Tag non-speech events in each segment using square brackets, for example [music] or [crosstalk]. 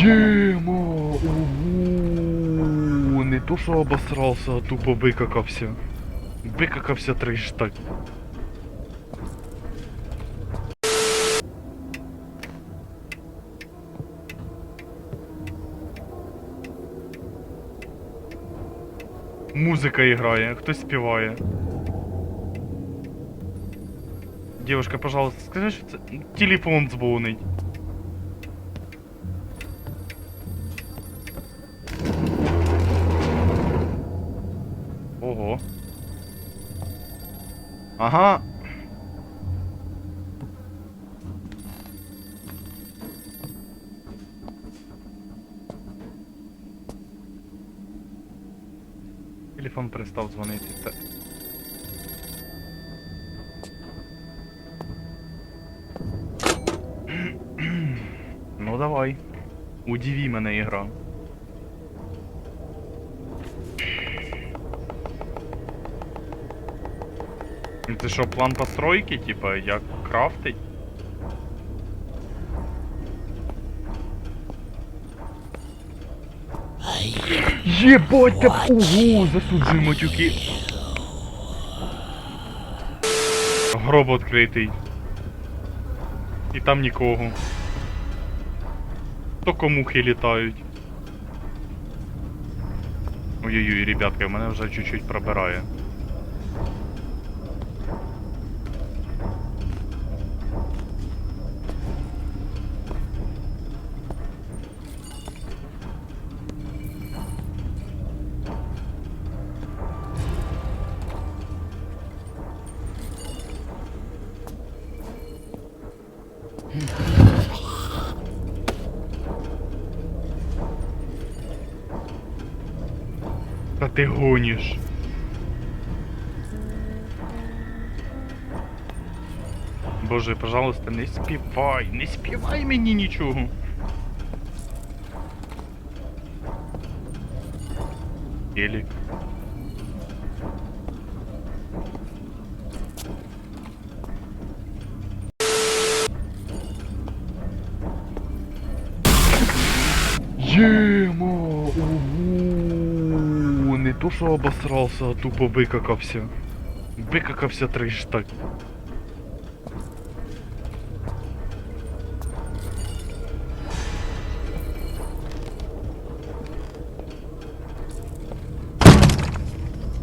Ема! Ого! Не то, що обосрался, а тупо викакався. Викакався триш так. Музика грає, хтось співає. Девушка, пожалуйста, скажи, що це телефон дзвонить. Ага. Телефон перестав дзвонити. [clears throat] Ну давай. Удиви мене ігра. Це що, план постройки, типа, як крафтить? Єбать, та ого, засуджую матюки. Гроб відкритий. І там нікого. Тільки мухи літають. Ой-ой-ой, ребятки, мене вже чуть-чуть пробирає. ти гониш. Боже, пожалуйста, не співай, не співай мені нічого. Елік. Что обосрался, а тупо выкакався. Выкакався трэш так.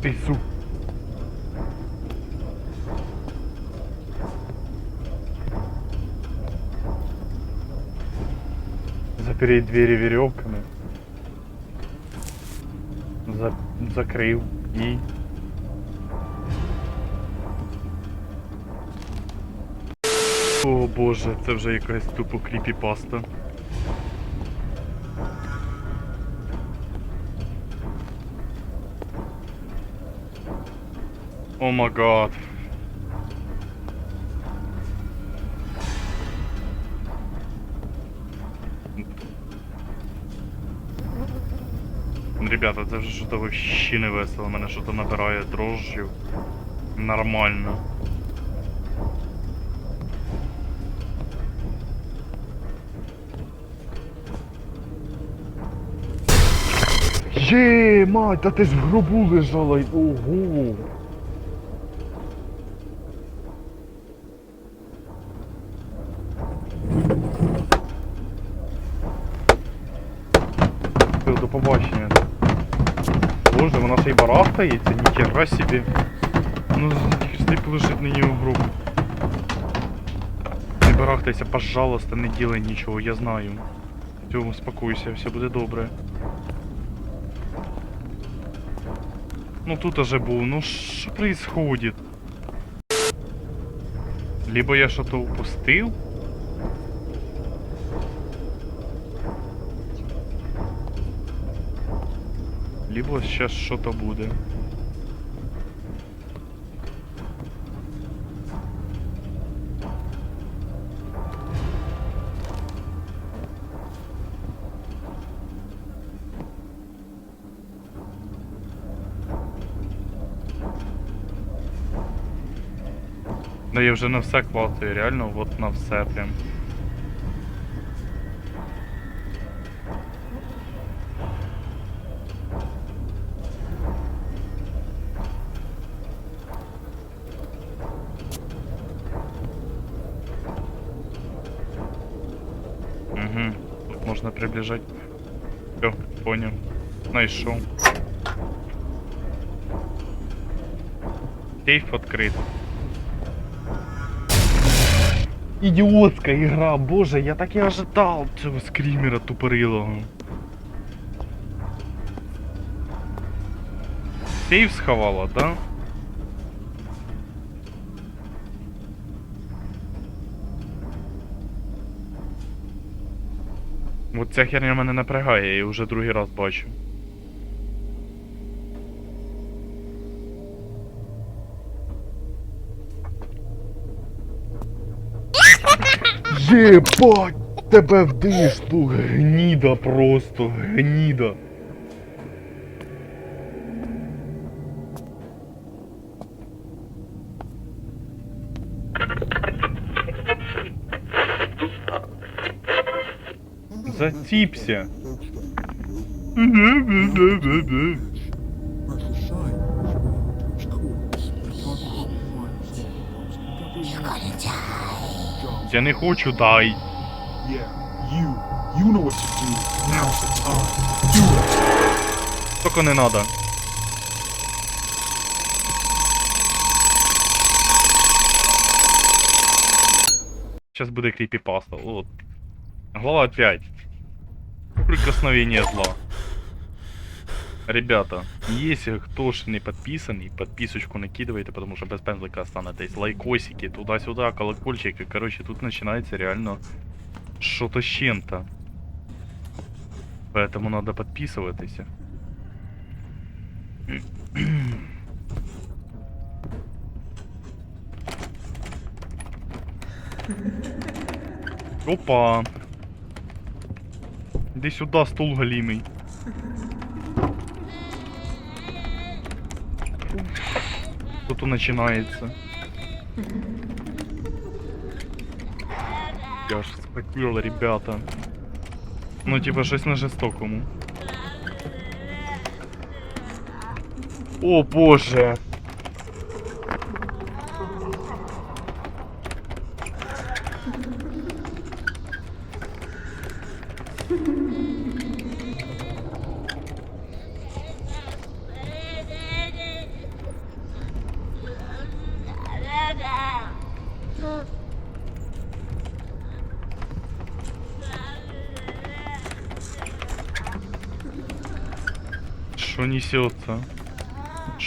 Ты сука. Запереть двери веревками. Закрив і. О боже, це вже якась тупо кріпіпаста. О май гад. Ребята, це вже що-то вообще не весело. Мене що-то набирає дрожжів. Нормально. Є, мать, та ти ж в гробу лежала. Ого. До побачення. Боже, вона ще й барахтається, ніхера собі. Ну, стип лежить на ній у гробу. Не барахтайся, пожалуйста, не делай нічого, я знаю. Все, успокойся, все буде добре. Ну тут уже був, ну що происходит? Либо я что-то упустил. Либо сейчас что-то будет. Да я вже на все клацаю, реально, от на все прям. Угу. Тут приближать. Все, понял. Найшов. Сейф открыт. Идиотская игра, боже, я так и ожидал цього скримера тупорилого. Сейф сховала, да? От ця херня мене напрягає, я її вже другий раз бачу. Єбать! Тебе вдиш, дишку, гніда просто, гніда. Затіпся. Я не хочу, дай. Тільки не надо. Сейчас буде крипипаста. Вот. Глава 5. Прикосновение зла. Ребята, если кто ж не подписанный, подписочку накидывайте, потому что без пензлика останетесь. Лайкосики, туда-сюда, колокольчики. Короче, тут начинается реально что-то с чем-то. Поэтому надо подписываться. Опа. Иди сюда, стул галимый. Что-то начинается. Я аж схватил, ребята. Ну, типа, щось на жестокому. О боже!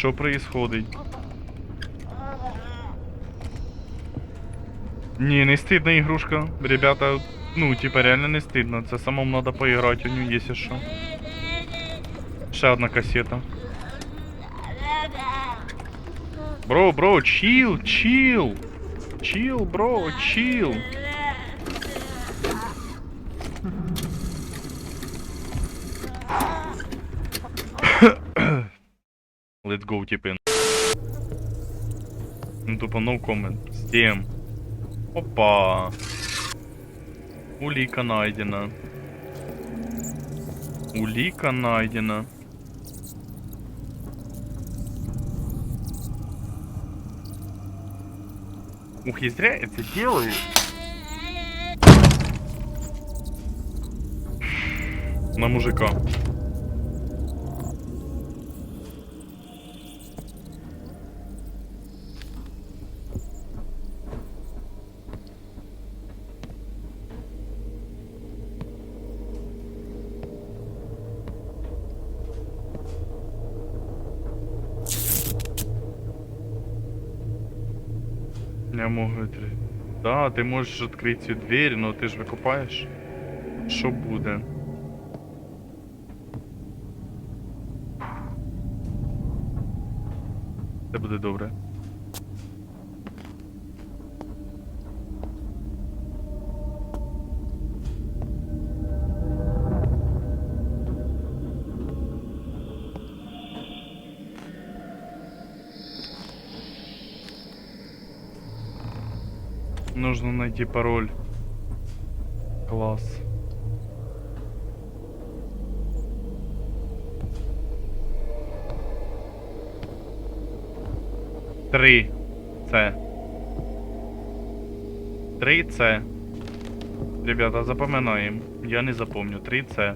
Что происходит? Не, не стыдно игрушка. Ребята, ну, типа реально не стыдно. Це самому надо поиграть у нее, если что. Ще одна кассета. Бро, бро, чил, чил. Чил, бро, чил. Let's go, типи. Ну тупо no comment. Steam. Опа. Улика найдена. Улика найдена. Ух, я зря это делаю. На мужика. Я можу. Да, ти можеш відкрити цю двері, але ти ж викопаєш. Що буде? Це буде добре. Нужно найти пароль. Класс. Три. Це. Три це. Ребята, запоминаємо. Я не запомню. 3 це.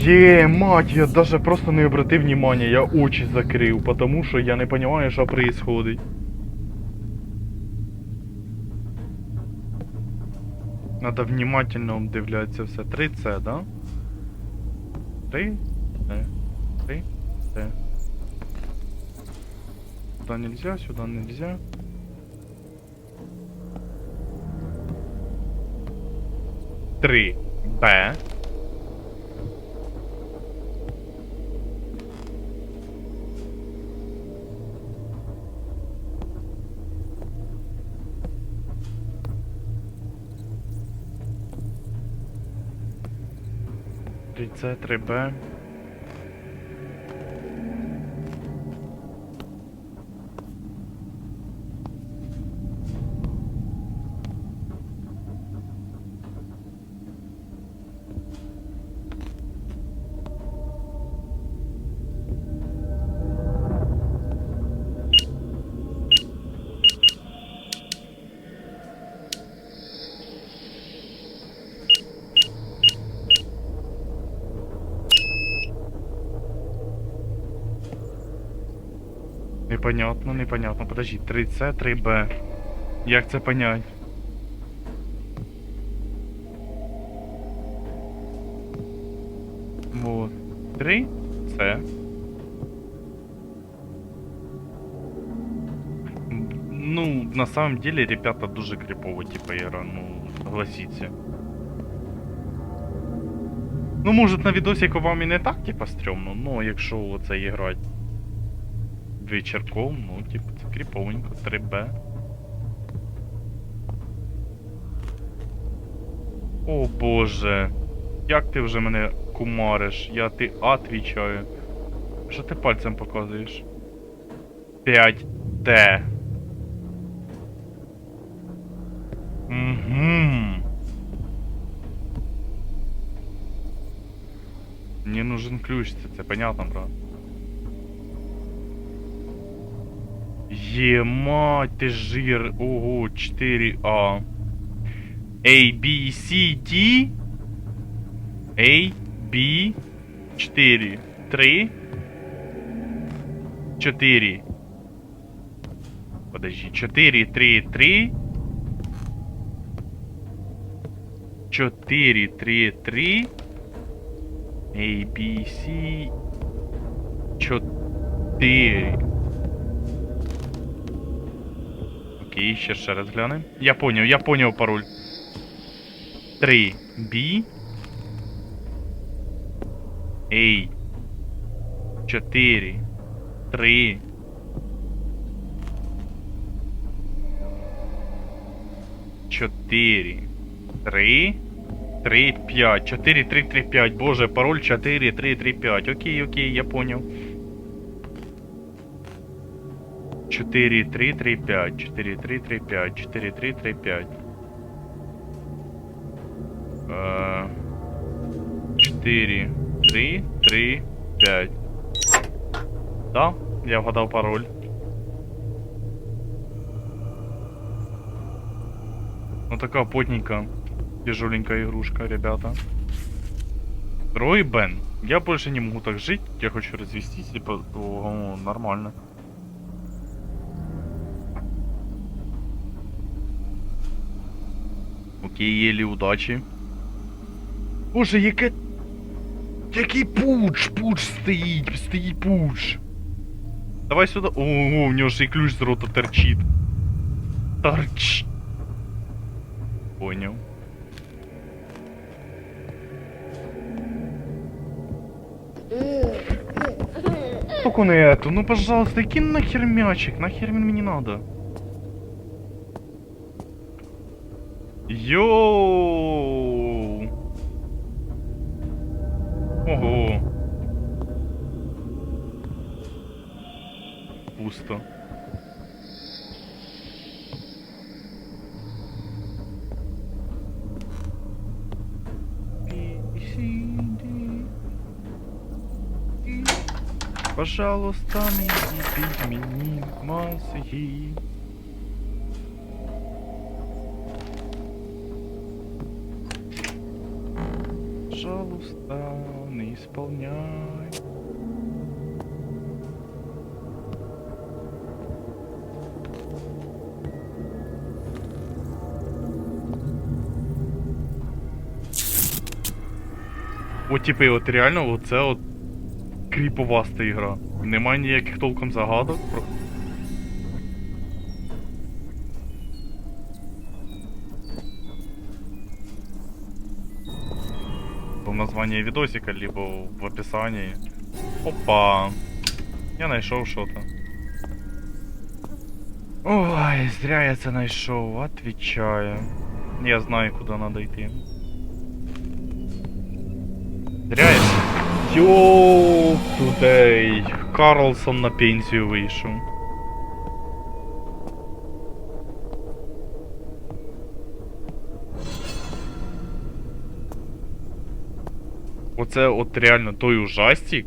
Є, мать, я даже просто не обратив внимания, я очі закрив, потому що я не понимаю, що происходить. Надо внимательно обдивлятися все. 3 це, да? 3 це. 3 це. Сюда нельзя, сюда нельзя. Три. Б. С3Б Непонятно, непонятно. Подожди, 3С, 3Б. Як це понять? Вот. 3 С. Ну, на самом деле, ребята дуже крипово, типа, игра, ну, согласіться. Ну, може, на відосіку вам і не так, типа, стрьомно, ну, якщо оце і грати вечірком, ну, типу, це кріповенько, 3Б. О боже. Як ти вже мене кумариш? Я ти отвічаю. Що ти пальцем показуєш? 5D. Угу. Мне нужен ключ, це, це понятно, брат. Ємать, ти жир. Ого, 4А. A, B, C, D. A, B, 4. 3. 4. Подожди, 4, 3, 3. 4, 3, 3. A, B, C. 4. Окей, ще ще раз глянем. Я поняв, я поняв пароль. 3 B. A. 4 3 4 3 3 5 4 3 3 5 Боже, пароль 4 3 3 5 Окей, окей, я понял. 4, 3, 3, 5, 4, 3, 3, 5, 4, 3, 3, 5. Э, 4, 3, 3, 5. Да, я вгадав пароль. Ну такая потненькая, тяжеленькая игрушка, ребята. Рой Бен. Я больше не могу так жить, я хочу развестись, типа, о, нормально. Окей, єлі удачі. Боже, яке. Який пуч! Пуч стоїть! Стоїть пуч! Давай сюди. Ого, в нього ж і ключ з рота торчить. Торч. Понял. Только эту, ну пожалуйста, иди нахер мячик, нахер мне не надо. Йоу! Ого. Пусто. Пожалуйста, не їбіть мені мозги. Исполняй. От типи, от реально, оце от кріповаста ігра. Немає ніяких толком загадок. Названии видосика, либо в описании. Опа! Я знайшов що-то. Ой, зря я це знайшов, отвечаю. Я знаю, куди надо йти. Зря я. Йоу, тудей. Карлсон на пенсію вийшов. Оце от реально той ужастик,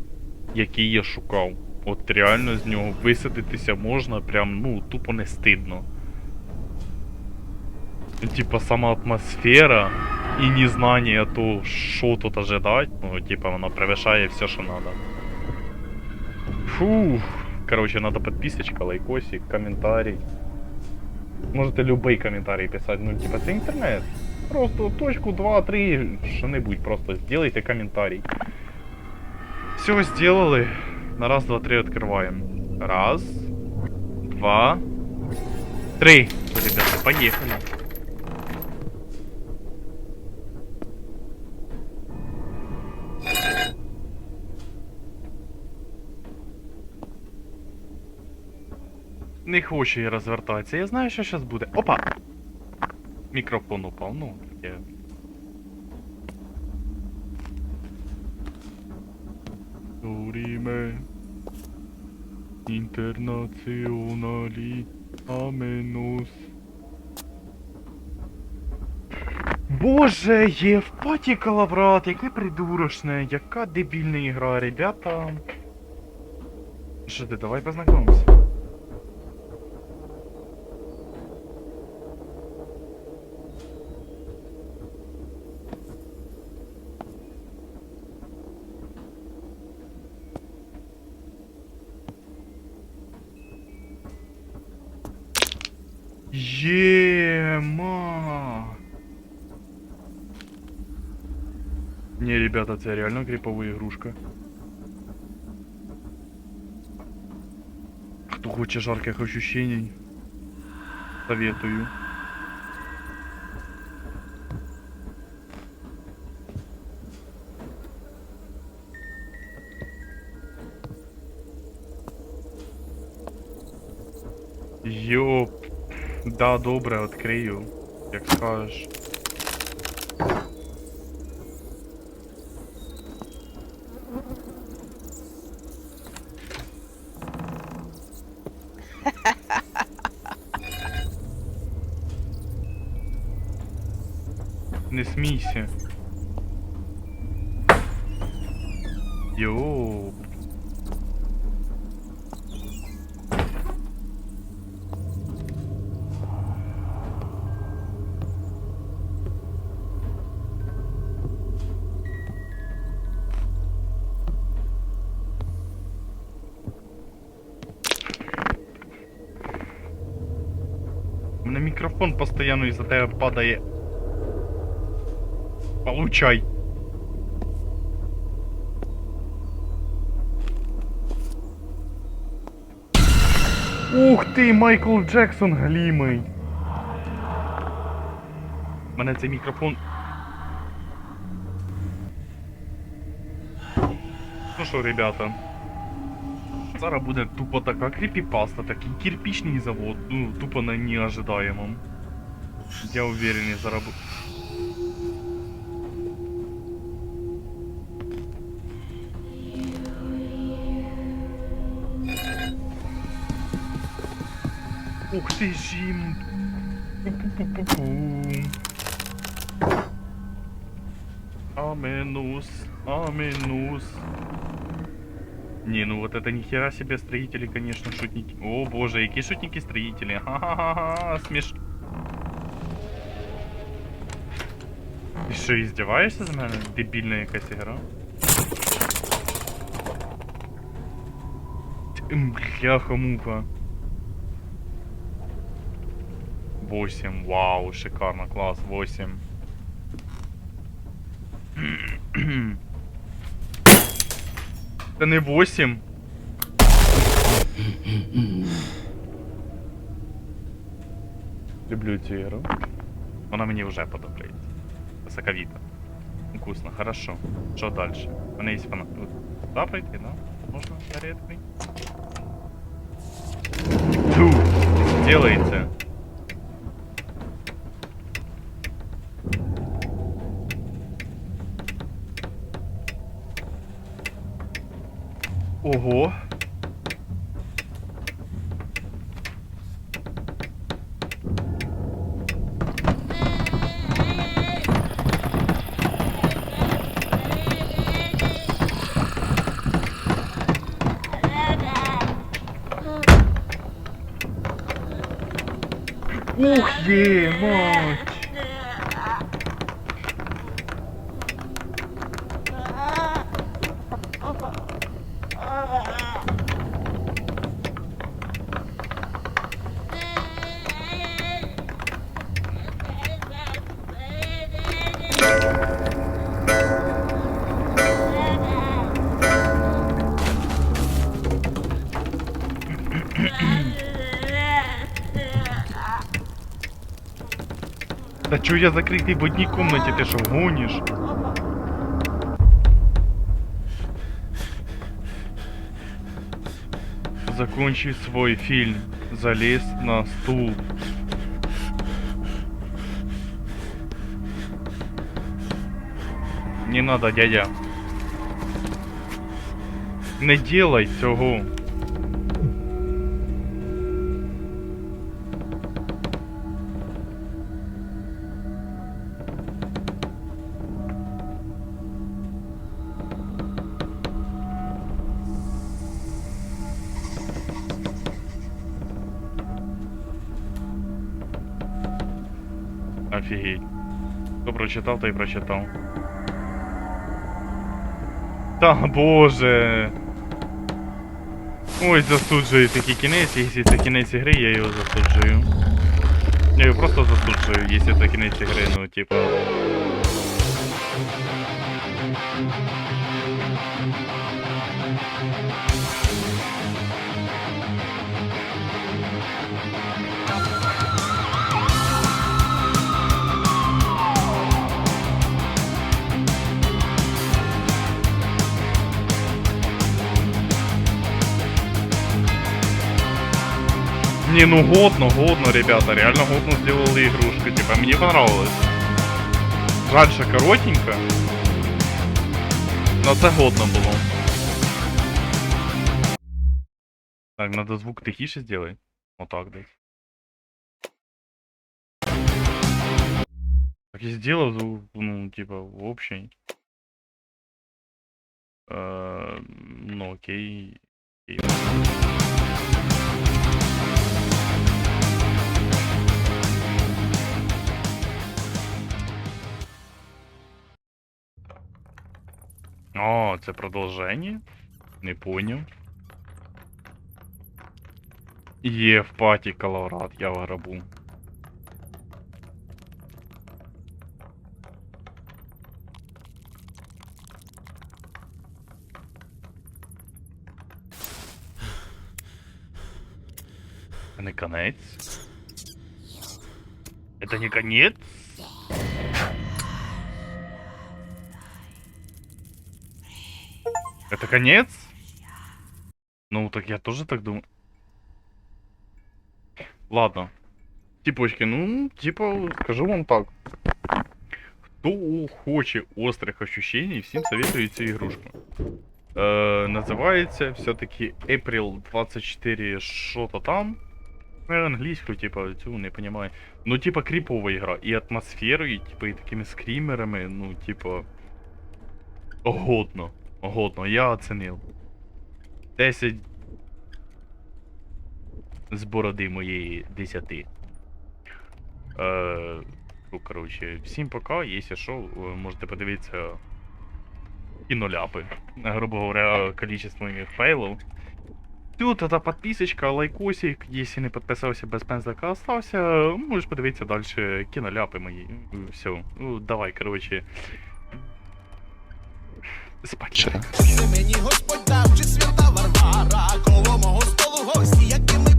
який я шукав. От реально з нього висадитися можна, прям, ну, тупо не стидно. Типа сама атмосфера і незнання того, що тут ожидать, ну, типа, воно превышає все, що надо. Фух. Короче, надо подписочка, лайкосик, комментарий. Можете любой комментарий писать, ну, типа, це інтернет. Просто точку, два, три, що-небудь, просто сделайте комментарий. Все сделали. На раз, два, три открываем. Раз, два, три. Ребята, поехали. Не хочу я розвертатися. Я знаю, що зараз буде. Опа! Мікрофон упав, ну, таке. Туріме. Інтернаціоналі. Аменус. Боже, Євпатій Калаврат, яке придурочне, яка дебільна ігра, ребята. Що ти, давай познайомимося. Ема. Не, ребята, це реально криповая игрушка. Кто хочет жарких ощущений, советую. Да, добре, відкрию. Як скажеш. Не смійся. Йоу. Постійно із-за тебе падає. Получай. Ух ти, Майкл Джексон глімий. Мене цей мікрофон. Ну що, ребята. Зараз буде тупо така кріпіпаста, такий кирпичний завод, ну, тупо на неожидаемом. Я уверен, зараз буде. Ух ты. Пу-пу-пу-пу-пу. Аменус, аменус. Не, ну вот это нихера себе строители, конечно, шутники. О боже, какие шутники-строители. Ха-ха-ха, смеш... Ти що, издеваешься з мене? Дебільна якась ігра? М, Бляха-муха. 8, вау, шикарно, класс, 8. Це не 8. Люблю цю ігру. Вона мені вже подобається. Соковіта. Вкусно, хорошо. Що далі? У мене є фанат. Туди пройти, да? Можна редкой? Фу, делается. Ого. Да чё я закрытый в одній комнаті, ти що гониш? Закончи свой фильм. Залез на стул. Не надо, дядя. Не делай цього. Офігеть. Хто прочитав, той прочитав. Та боже. Ой, засуджую такий кінець, якщо це кінець ігри, я його засуджую. Я його просто засуджую, якщо це кінець ігри, ну типа. Не, ну годно, годно, ребята, реально годно сделали игрушку, типа, мне понравилось. Жаль, що коротенько. Но це годно було. Так, надо звук тихіше сделать. Вот так десь. Так я сделал звук, ну, типа, в общий. Э, ну, окей. О, це продовження? Не поняв. Є в паті колорад, я в гробу. Це не конець? Это не конец? конец? Ну, так я тоже так думаю. Ладно. Типочки, ну, типа, скажу вам так. Хто хоче острих ощущений, всім советую цю ігрушку. Е, називається все-таки April 24 що-то там. Ну, англійською, типа, цю не понимаю. Ну, типа, кріпова ігра. І атмосферою, і, типа, і такими скрімерами, ну, типа. Годно. Годно, я оценил. 10 з бороди моєї 10. Е, ну, коротше, всім пока, якщо що, можете подивитися кіноляпи. Грубо говоря, количество моїх фейлов. Тут та подписочка, лайкосик, якщо не підписався без пензлика, остався, можеш подивитися далі кіноляпи мої. Все. Ну, давай, коротше. Спать. Мені Господь дав, чи свята Варвара, коло мого столу гості, якими